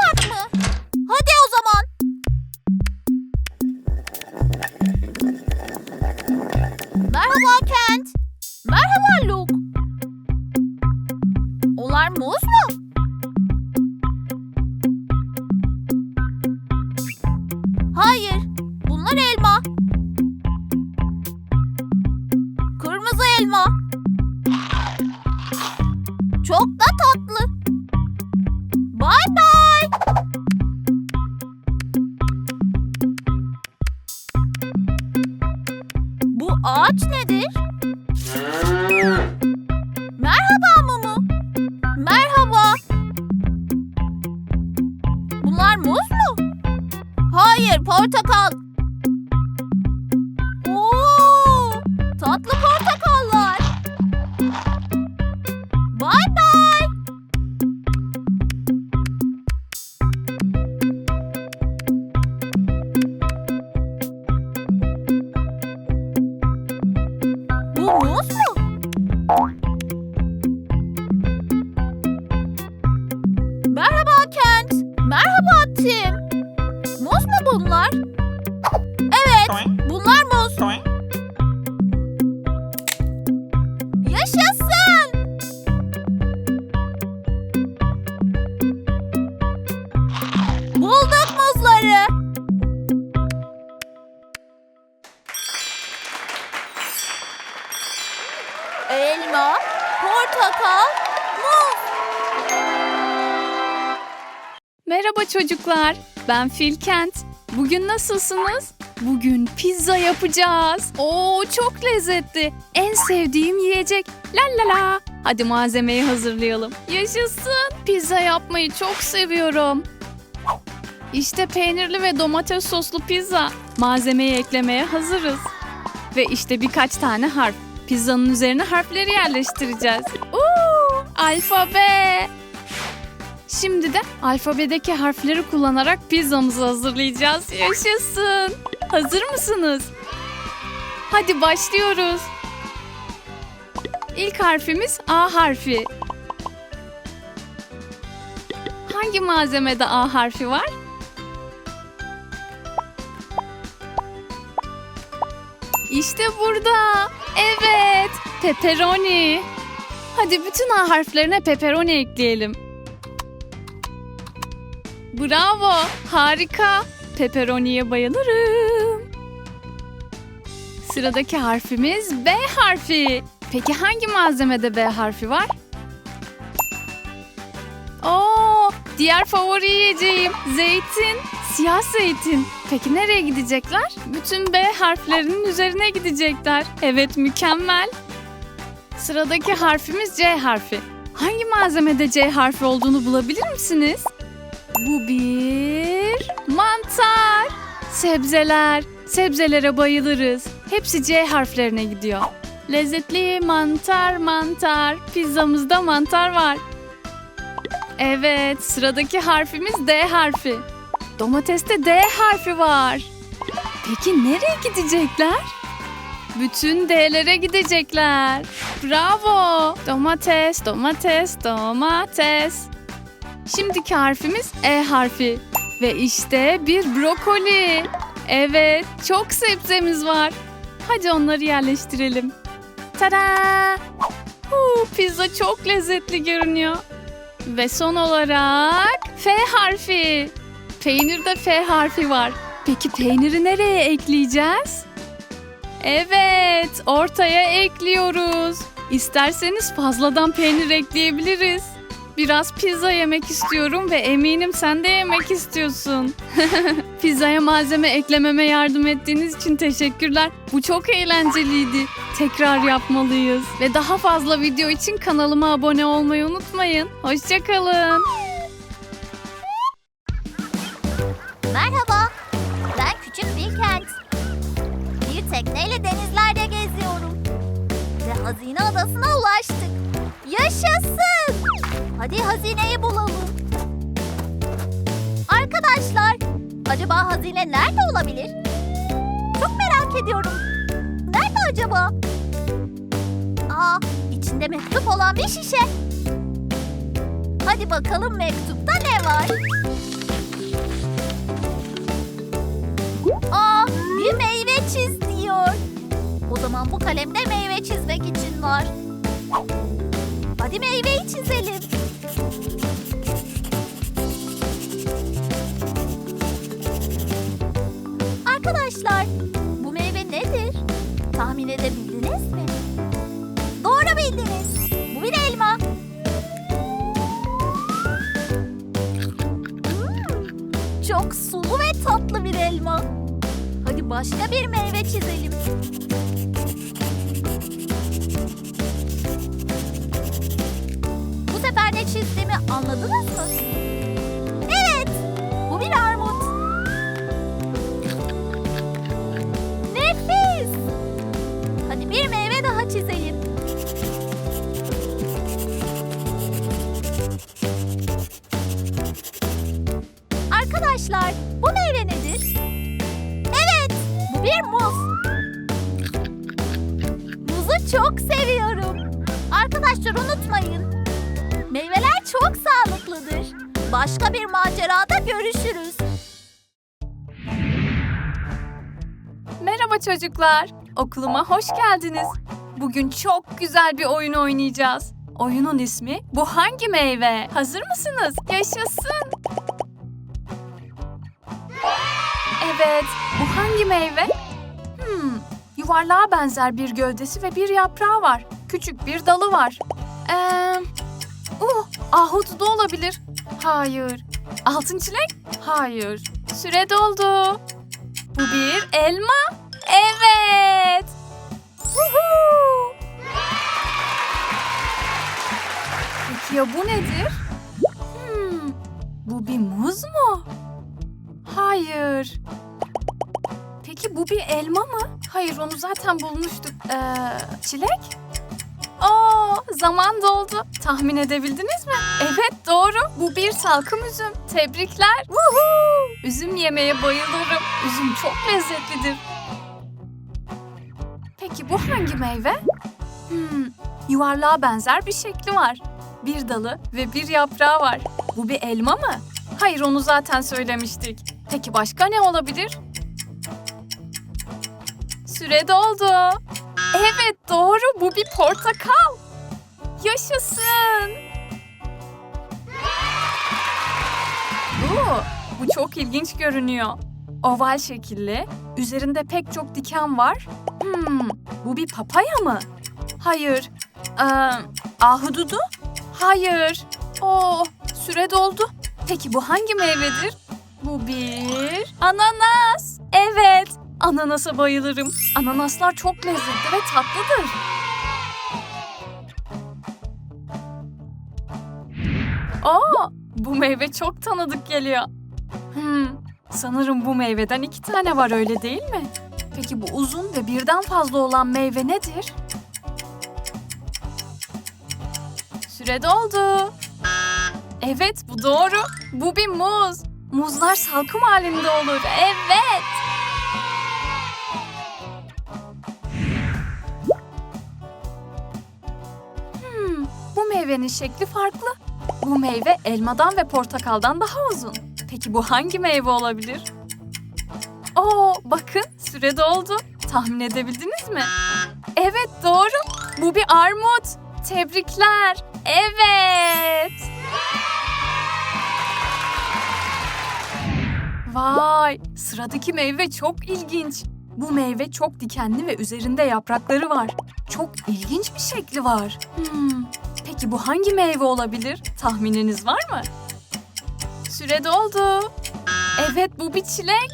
Bulmak mı? Hadi o zaman. Merhaba Kent. Merhaba Luke. Ağaç nedir? Merhaba Mumu. Merhaba. Bunlar muz mu? Hayır, portakal. Merhaba Kent. Merhaba Tim. Muz mu bunlar? Merhaba çocuklar. Ben Phil Kent. Bugün nasılsınız? Bugün pizza yapacağız. Oo çok lezzetli. En sevdiğim yiyecek. La la la. Hadi malzemeyi hazırlayalım. Yaşasın. Pizza yapmayı çok seviyorum. İşte peynirli ve domates soslu pizza. Malzemeyi eklemeye hazırız. Ve işte birkaç tane harf. Pizzanın üzerine harfleri yerleştireceğiz. Oo, alfabe. Şimdi de alfabedeki harfleri kullanarak pizzamızı hazırlayacağız. Yaşasın. Hazır mısınız? Hadi başlıyoruz. İlk harfimiz A harfi. Hangi malzemede A harfi var? İşte burada. Evet, pepperoni. Hadi bütün A harflerine pepperoni ekleyelim. Bravo, harika. Pepperoni'ye bayılırım. Sıradaki harfimiz B harfi. Peki hangi malzemede B harfi var? Oo, diğer favori yiyeceğim zeytin, siyah zeytin. Peki nereye gidecekler? Bütün B harflerinin üzerine gidecekler. Evet, mükemmel. Sıradaki harfimiz C harfi. Hangi malzemede C harfi olduğunu bulabilir misiniz? Bu bir mantar. Sebzeler. Sebzelere bayılırız. Hepsi C harflerine gidiyor. Lezzetli mantar mantar. Pizzamızda mantar var. Evet, sıradaki harfimiz D harfi. Domateste D harfi var. Peki nereye gidecekler? Bütün D'lere gidecekler. Bravo. Domates, domates, domates. Şimdiki harfimiz E harfi. Ve işte bir brokoli. Evet, çok sebzemiz var. Hadi onları yerleştirelim. Tada! Huu, pizza çok lezzetli görünüyor. Ve son olarak F harfi. Peynirde F harfi var. Peki peyniri nereye ekleyeceğiz? Evet, ortaya ekliyoruz. İsterseniz fazladan peynir ekleyebiliriz. Biraz pizza yemek istiyorum ve eminim sen de yemek istiyorsun. Pizzaya malzeme eklememe yardım ettiğiniz için teşekkürler. Bu çok eğlenceliydi. Tekrar yapmalıyız. Ve daha fazla video için kanalıma abone olmayı unutmayın. Hoşçakalın. Merhaba, ben küçük Wilkent. Bir tekneyle denizlerde geziyorum. Ve hazine adasına ulaştık. Yaşasın! Hadi hazineyi bulalım. Arkadaşlar, acaba hazine nerede olabilir? Çok merak ediyorum. Nerede acaba? Aa, içinde mektup olan bir şişe. Hadi bakalım mektupta ne var? Aa, bir meyve çiz diyor. O zaman bu kalemde meyve çizmek için var. Hadi meyveyi çizelim. Arkadaşlar, bu meyve nedir? Tahmin edebildiniz mi? Doğru bildiniz. Bu bir elma. Hmm, çok sulu ve tatlı bir elma. Hadi başka bir meyve çizelim. Anladınız mı? Bir macerada görüşürüz. Merhaba çocuklar. Okuluma hoş geldiniz. Bugün çok güzel bir oyun oynayacağız. Oyunun ismi Bu Hangi Meyve? Hazır mısınız? Yaşasın. Evet, bu hangi meyve? Hmm, yuvarlığa benzer bir gövdesi ve bir yaprağı var. Küçük bir dalı var. Ee, uh, ahududu olabilir. Hayır. Altın çilek? Hayır. Süre doldu. Bu bir elma. Evet. Woohoo! Peki ya bu nedir? Hmm, bu bir muz mu? Hayır. Peki bu bir elma mı? Hayır onu zaten bulmuştuk. Ee, çilek? Zaman doldu. Tahmin edebildiniz mi? Evet doğru. Bu bir salkım üzüm. Tebrikler. Woohoo! Üzüm yemeye bayılırım. Üzüm çok lezzetlidir. Peki bu hangi meyve? Hmm, yuvarlığa benzer bir şekli var. Bir dalı ve bir yaprağı var. Bu bir elma mı? Hayır onu zaten söylemiştik. Peki başka ne olabilir? Süre doldu. Evet doğru bu bir portakal. Yaşasın. Oo, bu çok ilginç görünüyor. Oval şekilli, üzerinde pek çok diken var. Hmm, bu bir papaya mı? Hayır. Ee, ahududu? Hayır. Oo, süre doldu. Peki bu hangi meyvedir? Bu bir ananas. Evet, ananasa bayılırım. Ananaslar çok lezzetli ve tatlıdır. Aa, bu meyve çok tanıdık geliyor. Hmm, sanırım bu meyveden iki tane var öyle değil mi? Peki bu uzun ve birden fazla olan meyve nedir? Süre doldu. Evet bu doğru. Bu bir muz. Muzlar salkım halinde olur. Evet. Hmm, bu meyvenin şekli farklı. Bu meyve elmadan ve portakaldan daha uzun. Peki bu hangi meyve olabilir? Oo, bakın süre doldu. Tahmin edebildiniz mi? Evet doğru. Bu bir armut. Tebrikler. Evet. Vay, sıradaki meyve çok ilginç. Bu meyve çok dikenli ve üzerinde yaprakları var. Çok ilginç bir şekli var. Hmm, peki bu hangi meyve olabilir? Tahmininiz var mı? Süre doldu. Evet bu bir çilek.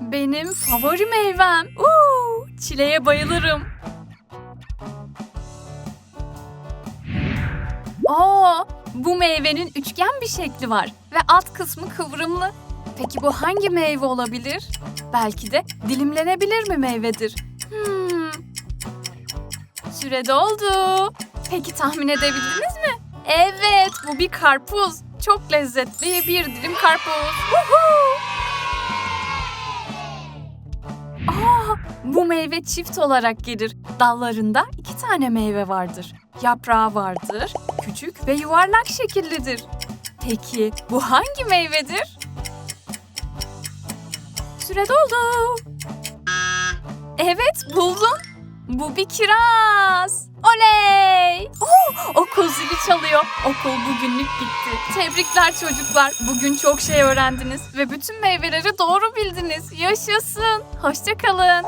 Benim favori meyvem. Uuu, çileğe bayılırım. Aa, bu meyvenin üçgen bir şekli var ve alt kısmı kıvrımlı. Peki bu hangi meyve olabilir? Belki de dilimlenebilir mi meyvedir? Hmm. Süre doldu. Peki tahmin edebildiniz mi? Evet, bu bir karpuz. Çok lezzetli bir dilim karpuz. Woohoo! Aa, bu meyve çift olarak gelir. Dallarında iki tane meyve vardır. Yaprağı vardır, küçük ve yuvarlak şekillidir. Peki bu hangi meyvedir? Süre doldu. Evet buldum. Bu bir kiraz. Oley! Oh, okul zili çalıyor. Okul bugünlük bitti. Tebrikler çocuklar. Bugün çok şey öğrendiniz ve bütün meyveleri doğru bildiniz. Yaşasın. Hoşçakalın.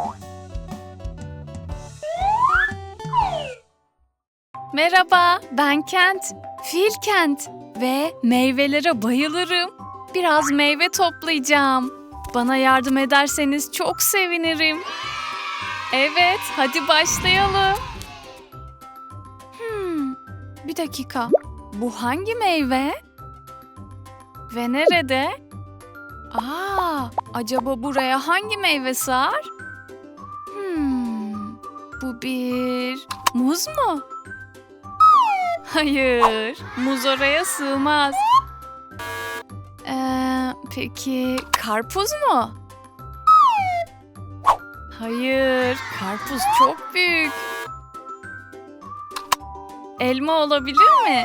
Merhaba, ben Kent. Fil Kent ve meyvelere bayılırım. Biraz meyve toplayacağım. Bana yardım ederseniz çok sevinirim. Evet, hadi başlayalım. Hmm, bir dakika. Bu hangi meyve? Ve nerede? Aa, acaba buraya hangi meyve sığar? Hmm, bu bir muz mu? Hayır, muz oraya sığmaz. Ee, peki karpuz mu? Hayır, karpuz çok büyük. Elma olabilir mi?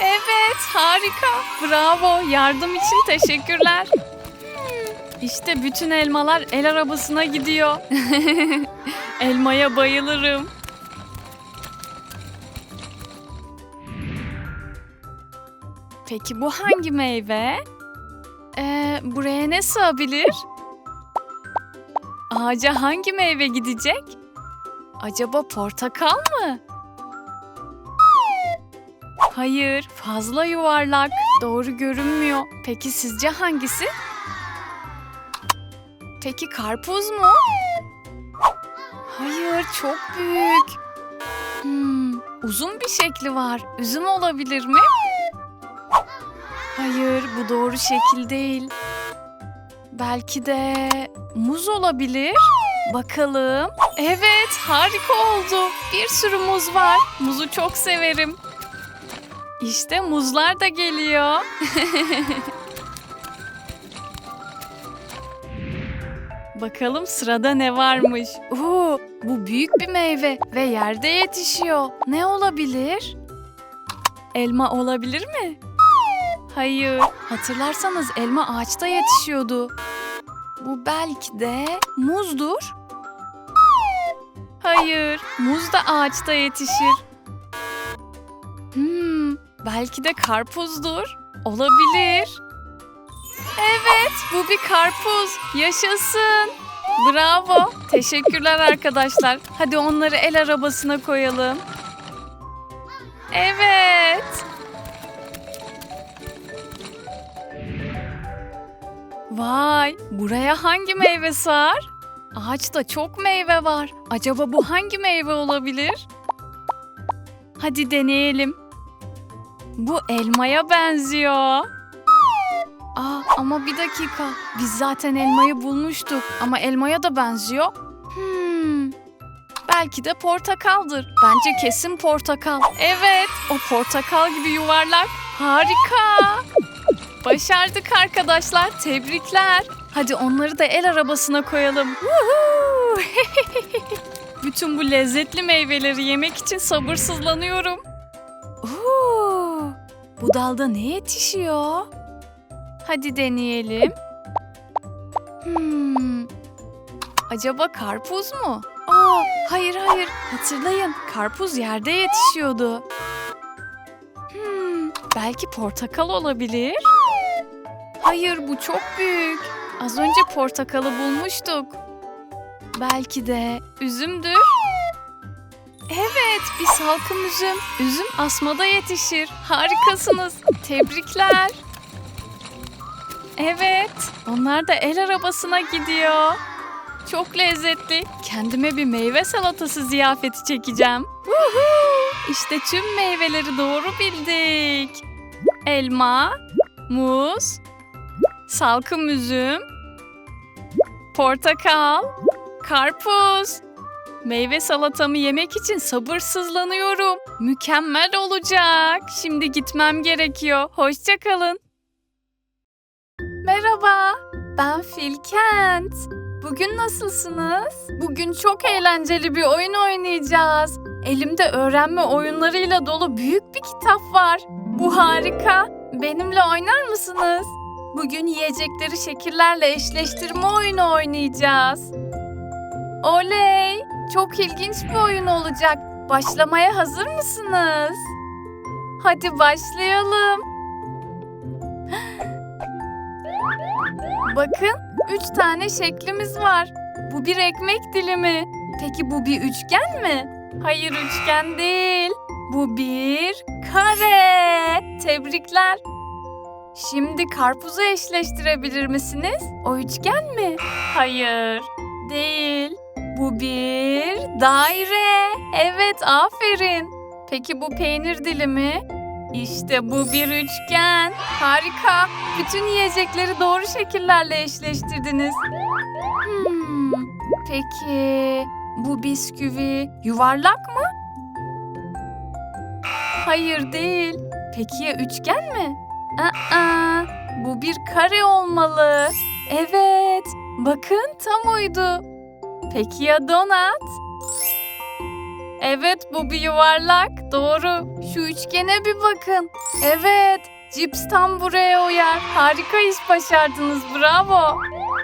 Evet, harika. Bravo, yardım için teşekkürler. İşte bütün elmalar el arabasına gidiyor. Elmaya bayılırım. Peki bu hangi meyve? Ee, buraya ne sığabilir? Ağaca hangi meyve gidecek? Acaba portakal mı? Hayır, fazla yuvarlak. Doğru görünmüyor. Peki sizce hangisi? Peki karpuz mu? Hayır, çok büyük. Hmm, uzun bir şekli var. Üzüm olabilir mi? Hayır, bu doğru şekil değil. Belki de muz olabilir. Bakalım. Evet, harika oldu. Bir sürü muz var. Muzu çok severim. İşte muzlar da geliyor. Bakalım sırada ne varmış. Oo, bu büyük bir meyve ve yerde yetişiyor. Ne olabilir? Elma olabilir mi? Hayır. Hatırlarsanız elma ağaçta yetişiyordu. Bu belki de muzdur. Hayır, muz da ağaçta yetişir. Hmm, belki de karpuzdur. Olabilir. Evet, bu bir karpuz. Yaşasın. Bravo. Teşekkürler arkadaşlar. Hadi onları el arabasına koyalım. Evet. Vay, buraya hangi meyve sığar? Ağaçta çok meyve var. Acaba bu hangi meyve olabilir? Hadi deneyelim. Bu elmaya benziyor. Aa, ama bir dakika. Biz zaten elmayı bulmuştuk ama elmaya da benziyor. Hmm. Belki de portakaldır. Bence kesin portakal. Evet, o portakal gibi yuvarlak. Harika. Başardık arkadaşlar. Tebrikler. Hadi onları da el arabasına koyalım. Bütün bu lezzetli meyveleri yemek için sabırsızlanıyorum. Oo, bu dalda ne yetişiyor? Hadi deneyelim. Hmm. Acaba karpuz mu? Aa, hayır hayır. Hatırlayın, karpuz yerde yetişiyordu. Hmm, belki portakal olabilir. Hayır, bu çok büyük. Az önce portakalı bulmuştuk. Belki de üzümdür. Evet, bir salkım üzüm. Üzüm asmada yetişir. Harikasınız. Tebrikler. Evet, onlar da el arabasına gidiyor. Çok lezzetli. Kendime bir meyve salatası ziyafeti çekeceğim. İşte tüm meyveleri doğru bildik. Elma, muz, salkım üzüm, portakal, karpuz. Meyve salatamı yemek için sabırsızlanıyorum. Mükemmel olacak. Şimdi gitmem gerekiyor. Hoşça kalın. Merhaba. Ben Filkent. Bugün nasılsınız? Bugün çok eğlenceli bir oyun oynayacağız. Elimde öğrenme oyunlarıyla dolu büyük bir kitap var. Bu harika. Benimle oynar mısınız? Bugün yiyecekleri şekillerle eşleştirme oyunu oynayacağız. Oley! Çok ilginç bir oyun olacak. Başlamaya hazır mısınız? Hadi başlayalım. Bakın, üç tane şeklimiz var. Bu bir ekmek dilimi. Peki bu bir üçgen mi? Hayır üçgen değil. Bu bir kare. Tebrikler. Şimdi karpuzu eşleştirebilir misiniz? O üçgen mi? Hayır, değil. Bu bir daire. Evet, aferin. Peki bu peynir dilimi? İşte bu bir üçgen. Harika. Bütün yiyecekleri doğru şekillerle eşleştirdiniz. Hmm, peki bu bisküvi yuvarlak mı? Hayır değil. Peki ya üçgen mi? Aa, bu bir kare olmalı. Evet. Bakın tam uydu. Peki ya donat? Evet bu bir yuvarlak. Doğru. Şu üçgene bir bakın. Evet. Cips tam buraya uyar. Harika iş başardınız. Bravo.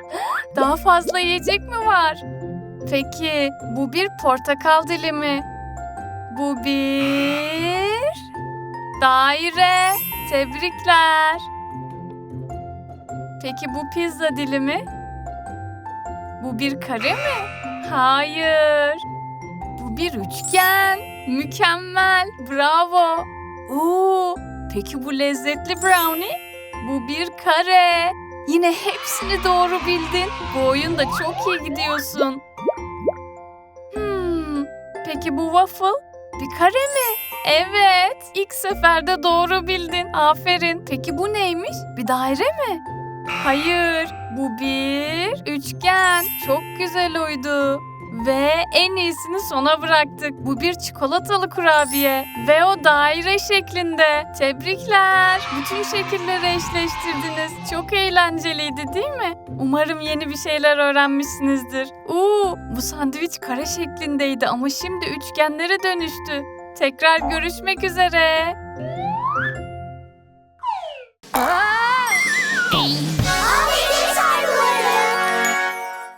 Daha fazla yiyecek mi var? Peki bu bir portakal dilimi. Bu bir daire. Tebrikler. Peki bu pizza dilimi? Bu bir kare mi? Hayır. Bu bir üçgen. Mükemmel. Bravo. Oo, peki bu lezzetli brownie? Bu bir kare. Yine hepsini doğru bildin. Bu oyunda çok iyi gidiyorsun. Hmm, peki bu waffle? Bir kare mi? Evet. ilk seferde doğru bildin. Aferin. Peki bu neymiş? Bir daire mi? Hayır. Bu bir üçgen. Çok güzel uydu. Ve en iyisini sona bıraktık. Bu bir çikolatalı kurabiye. Ve o daire şeklinde. Tebrikler. Bütün şekilleri eşleştirdiniz. Çok eğlenceliydi değil mi? Umarım yeni bir şeyler öğrenmişsinizdir. Uuu bu sandviç kare şeklindeydi ama şimdi üçgenlere dönüştü. Tekrar görüşmek üzere. Aa!